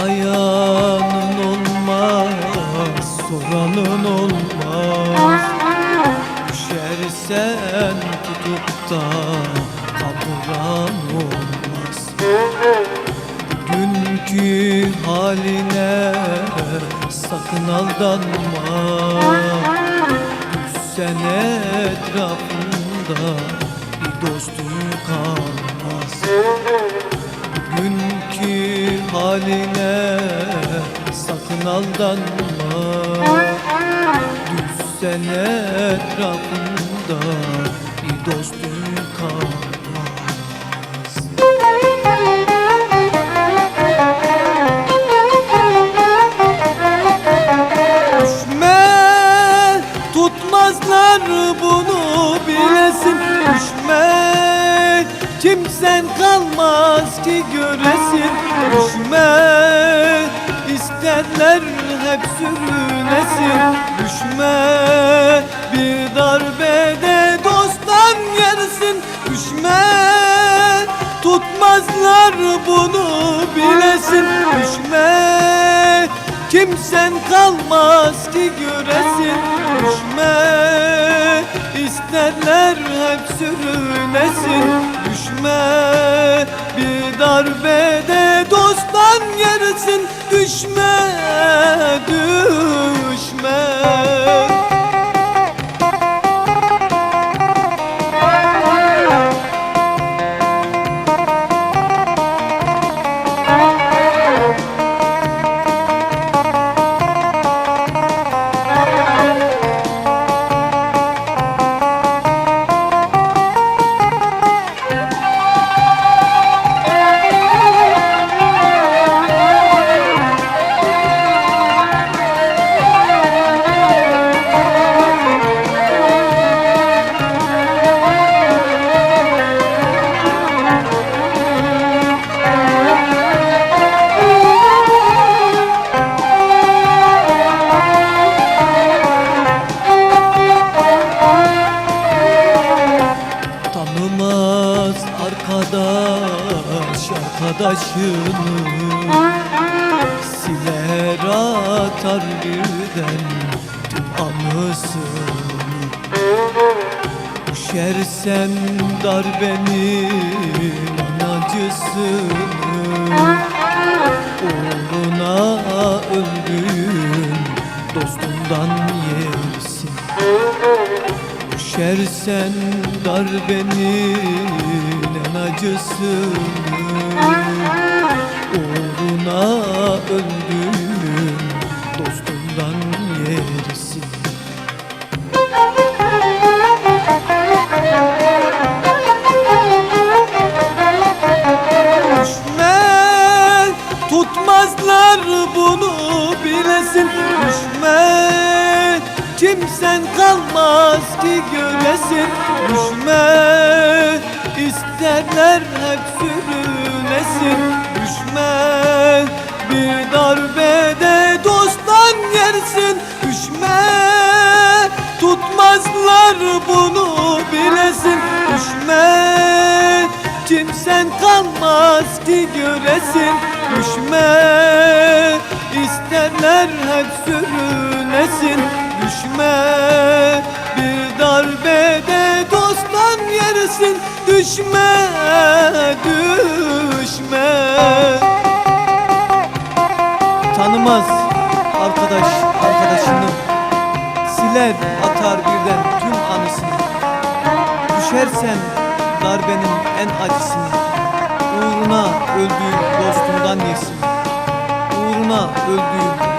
Dayanın olmaz, ah, soranın olmaz. Düşersen tutup da kaldıran olmaz. Bugünkü haline sakın aldanma. Düşsen etrafında bir dostun kalmaz haline sakın aldanma. Düşsen etrafında bir dostun kalmaz. Düşme tutmazlar bunu kimsen kalmaz ki göresin. Düşme isterler hep sürünesin. Düşme bir darbede dosttan yersin Düşme tutmazlar bunu bilesin. Düşme Kimsen kalmaz ki göresin. Düşme isterler hep sürünesin Düşme bir darbede dosttan yersin düşme arkadaşını Siler atar birden tüm anısını Düşersen darbenin acısını Düşersen darbenin en acısını. Uğruna öldüğün kimsen kalmaz ki göresin. Düşme isterler hep sürünesin Düşme bir darbede dosttan yersin. Düşme tutmazlar bunu bilesin. Düşme Kimsen kalmaz ki göresin. Düşme isterler hep sürünesin Düşme bir darbede dosttan yersin Düşme, düşme Tanımaz arkadaş arkadaşını. Siler atar birden tüm anısını. Düşersen darbenin en acısını. Uğruna öldüğün dostundan yesin. Uğruna öldüğün